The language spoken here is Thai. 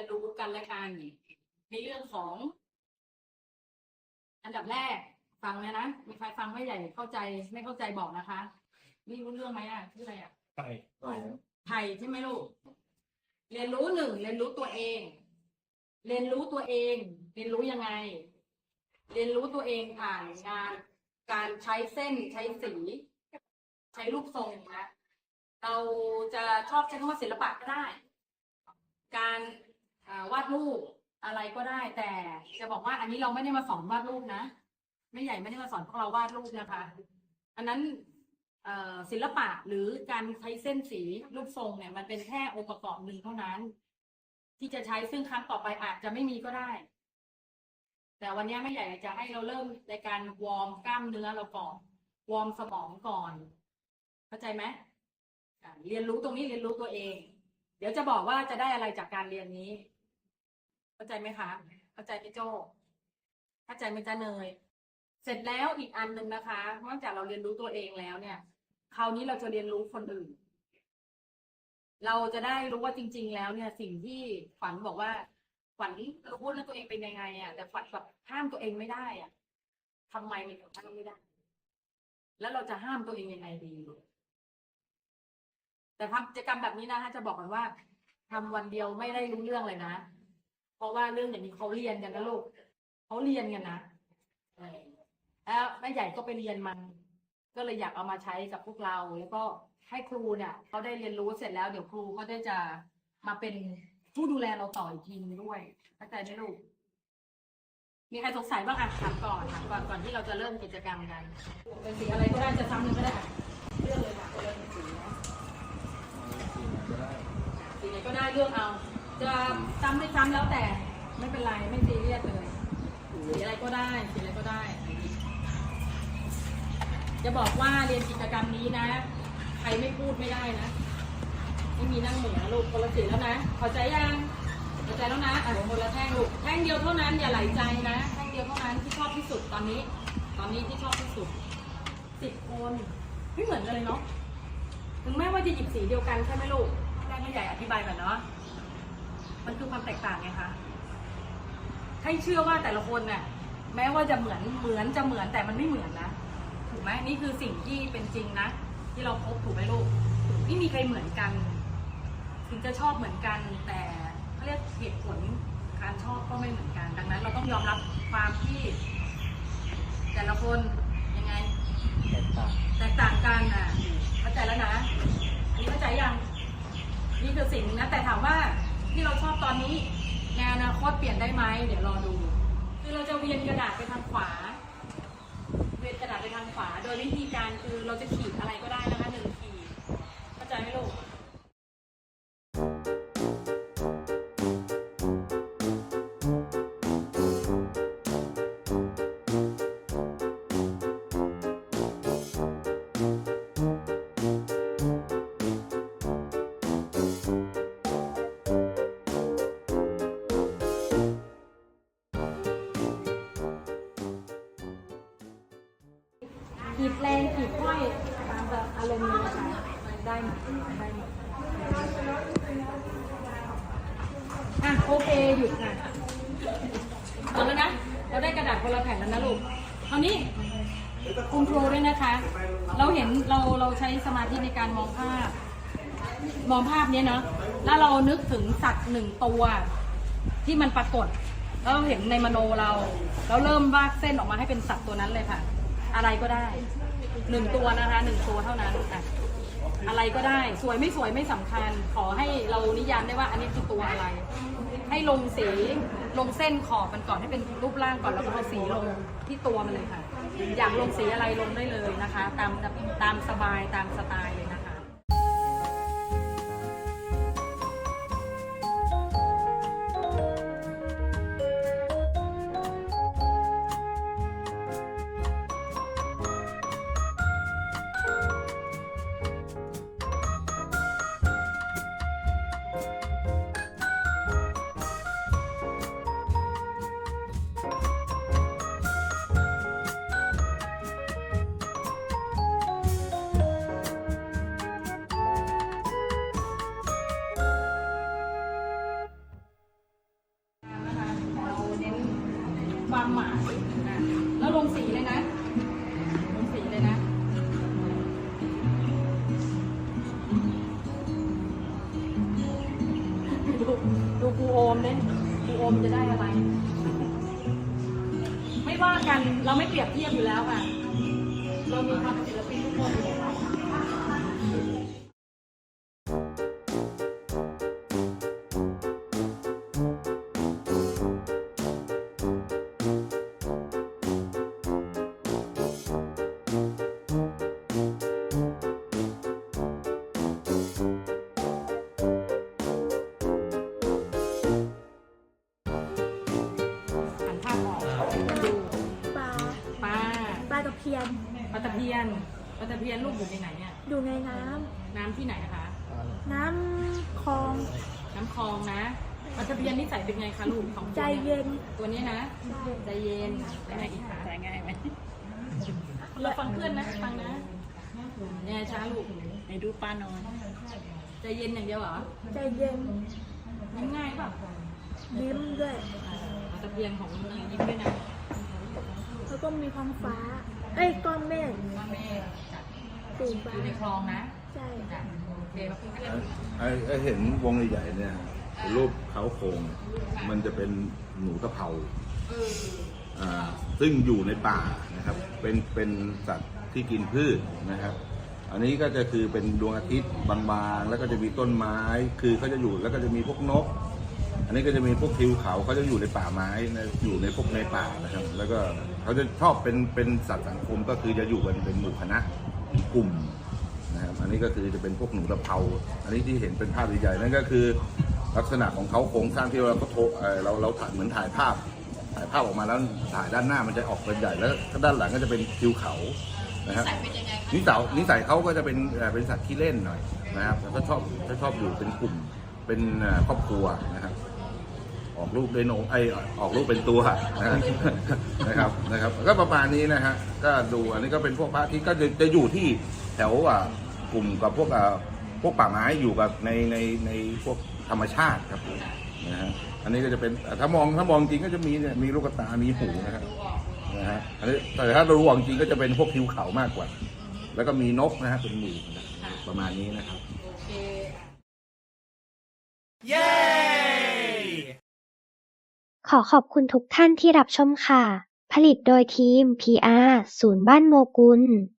ยนรู้กันและกันในเรื่องของ อันดับแรก ฟังนะนะ มีใครฟังไม่ใหญ่เข้าใจไม่เข้าใจบอกนะคะนี่รู้เรื่องไหมอะชื่ออะไรอะไปไทยใช่ไหมลูก เรียนรู้หนึ่งเรียนรู้ตัวเอง เรียนรู้ตัวเอง เรียนรู้ยังไง เรียนรู้ตัวเองผ่านงานการใช้เส้นใช้สี ใช้รูปทรงนะเราจะชอบใช้คำว่าศิลปะก็ได้ การอ่า วาดรูปอะไรก็ได้ แต่จะบอกว่าอันนี้เราไม่ได้มาสอนวาดรูปนะไม่ใหญ่ไม่ได้มาสอนพวกเราวาดรูปนะคะ อันนั้นศิลปะหรือการใช้เส้นสีรูปทรงเนี่ย มันเป็นแค่องค์ประกอบหนึ่งเท่านั้น ที่จะใช้ซึ่งครั้งต่อไปอาจจะไม่มีก็ได้ แต่วันนี้ไม่ใหญ่จะให้เราเริ่มในการวอร์มกล้ามเนื้อเราก่อนวอร์มสมองก่อน เข้าใจไหมเรียนรู้ตรงนี้เรียนรู้ตัวเอง เดี๋ยวจะบอกว่าจะได้อะไรจากการเรียนนี้ เข้าใจไหมคะ เข้าใจพี่โจเข้าใจไหมจ๊ะเนย เสร็จแล้วอีกอันหนึ่งนะคะนอกจากเราเรียนรู้ตัวเองแล้วเนี่ย คราวนี้เราจะเรียนรู้คนอื่น เราจะได้รู้ว่าจริง ๆ แล้วเนี่ย สิ่งที่ฝันบอกว่าฝันเราพูดเรื่องตัวเองเป็นยังไงอะแต่ฝันแบบห้ามตัวเองไม่ได้อะทำไมมันถึงห้ามไม่ได้ แล้วเราจะห้ามตัวเองยังไงดีแต่ทำกิจกรรมแบบนี้นะคะจะบอกกันว่าทำวันเดียวไม่ได้รู้เรื่องเลยนะ เพราะว่าเรื่องอย่างนี้เขาเรียนกันนะลูกเขาเรียนกันนะแล้วแม่ใหญ่ก็ไปเรียนมัน ก็เลยอยากเอามาใช้กับพวกเรา แล้วก็ให้ครูเนี่ยเขาได้เรียนรู้เสร็จแล้ว เดี๋ยวครูก็ได้จะมาเป็นผู้ดูแลเราต่ออีกทีนึงด้วยเข้าใจไหมลูก มีใครสงสัยบ้างอะถามก่อนถามก่อนก่อนที่เราจะเริ่มกิจกรรมกันเป็นสีอะไรก็ได้จะซ้ำหนึ่งก็ได้เลือกเลยค่ะคนละหนึ่งสีนะสีไหนก็ได้เลือกเอา จะซ้ำไม่ซ้ำแล้วแต่ไม่เป็นไรไม่ซีเรียสเลยสีอะไรก็ได้สีอะไรก็ได้ จะบอกว่าเรียนกิจกรรมนี้นะ ใครไม่พูดไม่ได้นะ ไม่มีนั่งเหมือลูกคนละสีแล้วนะพอใจยังพอใจแล้วนะอะคนละแท่งลูกแท่งเดียวเท่านั้นอย่าไหลใจนะแท่งเดียวเท่านั้นที่ชอบที่สุดตอนนี้ ตอนนี้ที่ชอบที่สุดสิบคนไม่เหมือนกันเลยเนาะถึงแม้ว่าจะหยิบสีเดียวกันใช่ไหมลูกได้ไม่ใหญ่อธิบายก่อนเนาะ มันคือความแตกต่างไงคะให้เชื่อว่าแต่ละคนน่ะ แม้ว่าจะเหมือนเหมือนจะเหมือนแต่มันไม่เหมือนนะถูกไหมนี่คือสิ่งที่เป็นจริงนะ ที่เราพบถูกไหมลูกไม่มีใครเหมือนกัน ถึงจะชอบเหมือนกัน แต่เขาเรียกเหตุผลการชอบก็ไม่เหมือนกัน ดังนั้น เราต้องยอมรับความที่ แต่ละคนยังไง แตกต่างแตกต่างกันอะเข้าใจแล้วนะอันนี้เข้าใจยังนี่คือสิ่งนะแต่ถามว่า ที่เราชอบตอนนี้ในอนาคตเปลี่ยนได้ไหมเดี๋ยวรอดู คือเราจะเวียนกระดาษไปทางขวา เวียนกระดาษไปทางขวา โดยวิธีการคือเราจะขีดอะไร ขีดแรงขีดค่อยตามแบบอารมณ์เลยนะคะได้หมดได้หมดอะโอเคหยุดค่ะหมดแล้วนะเราได้กระดาษคนละแผ่นแล้วนะลูกคราวนี้คุณครูด้วยนะคะ เราเห็นเราเราใช้สมาธิในการมองภาพ มองภาพเนี้ยเนาะแล้วเรานึกถึงสัตว์หนึ่งตัวที่มันปรากฏ แล้วเราเห็นในมโนเราแล้วเริ่มวาดเส้นออกมาให้เป็นสัตว์ตัวนั้นเลยค่ะ อะไรก็ได้หนึ่งตัวนะคะหนึ่งตัวเท่านั้นอะอะไรก็ได้ สวยไม่สวยไม่สำคัญ ขอให้เรานิยามได้ว่าอันนี้คือตัวอะไร ให้ลงสีลงเส้นขอบมันก่อนให้เป็นรูปร่างก่อนแล้วก็เอาสีลงที่ตัวมันเลยค่ะ อยากลงสีอะไรลงได้เลยนะคะ ตามตามสบายตามสไตล์เลย ความหมายนะแล้วลงสีเลยนะ ลงสีเลยนะ ดูดูครูโอมเล่นครูโอมจะได้อะไร ไม่ว่ากันเราไม่เปรียบเทียบอยู่แล้วค่ะ เรามีความ ปลาตะเพียนปลาตะเพียนลูกอยู่ในไหนเนี่ยอยู่ในน้น้ำที่ไหนคะำน้ำคลองน้ำคลองนะปลาตะเพียนนิสัยเป็นไงคะลูกของใจเย็น ตัวนี้นะ ใจเย็นแล้วไงอีกคะใจง่ายไหมเราฟังเพื่อนนะฟังนะเนี่ยช้าลูกไหนดูป้านอนใจเย็นอย่างเดียวเหรอใจเย็นยิ้มง่ายเปล่ะยิ้มด้วย ปลาตะเพียนของเนยยิ้มด้วยนะ แล้วก็มีท้องฟ้า เอ้ยก้อนเมฆว่าแม่จัดสีฟ้าอยู่ในคลองนะใช่จ้ะโอเคมาเพื่อนไอ้ไอ้เห็นวงใหญ่ๆเนี่ยเป็นรูปเขาโครงมันจะเป็นหนูตะเภาเอออ่าซึ่งอยู่ในป่านะครับ เป็นเป็นสัตว์ที่กินพืชนะครับ อันนี้ก็จะคือเป็นดวงอาทิตย์บางๆแล้วก็จะมีต้นไม้ คือเขาจะอยู่แล้วก็จะมีพวกนก อันนี้ก็จะมีพวกทิวเขาเขาจะอยู่ในป่าไม้นะอยู่ในพวกในป่านะครับ แล้วก็เขาจะชอบเป็นเป็นสัตว์สังคมก็คือจะอยู่กันเป็นหมู่คณะเป็นกลุ่มนะครับอันนี้ก็คือจะเป็นพวกหนูตะเภาอันนี้ที่เห็นเป็นภาพใหญ่ๆนั่นก็คือ ลักษณะของเขาโครงสร้างที่เราก็โทเอ่อเราเราถ่ายเหมือนถ่ายภาพ ถ่ายภาพออกมาแล้วถ่ายด้านหน้ามันจะออกเป็นใหญ่แล้วด้านหลังก็จะเป็นทิวเขานะครับนิสัยนิสัยเขาก็จะเป็นเอ่อเป็นสัตว์ที่เล่นหน่อยนะครับแล้วก็ชอบก็ชอบอยู่เป็นกลุ่มเป็นเอ่อครอบครัวนะครับ ออกลูกด้วยนมไอออกลูกเป็นตัวนะครับนะครับก็ประมาณนี้นะฮะก็ดูอันนี้ก็เป็นพวกพระที่ก็จะจะอยู่ที่แถวอะกลุ่มกับพวกอะพวกป่าไม้อยู่กับในในในพวกธรรมชาติครับนะฮะอันนี้ก็จะเป็นถ้ามองถ้ามองจริงก็จะมีเนี่ยมีลูกตา มีหูนะครับนะฮะอันนี้แต่ถ้าเราดูออกจริงก็จะเป็นพวกทิวเขามากกว่า แล้วก็มีนกนะฮะเป็นหมู่นประมาณนี้นะครับโอเค ขอขอบคุณทุกท่านที่รับชมค่ะ ผลิตโดยทีม PR ศูนย์บ้านโมกุล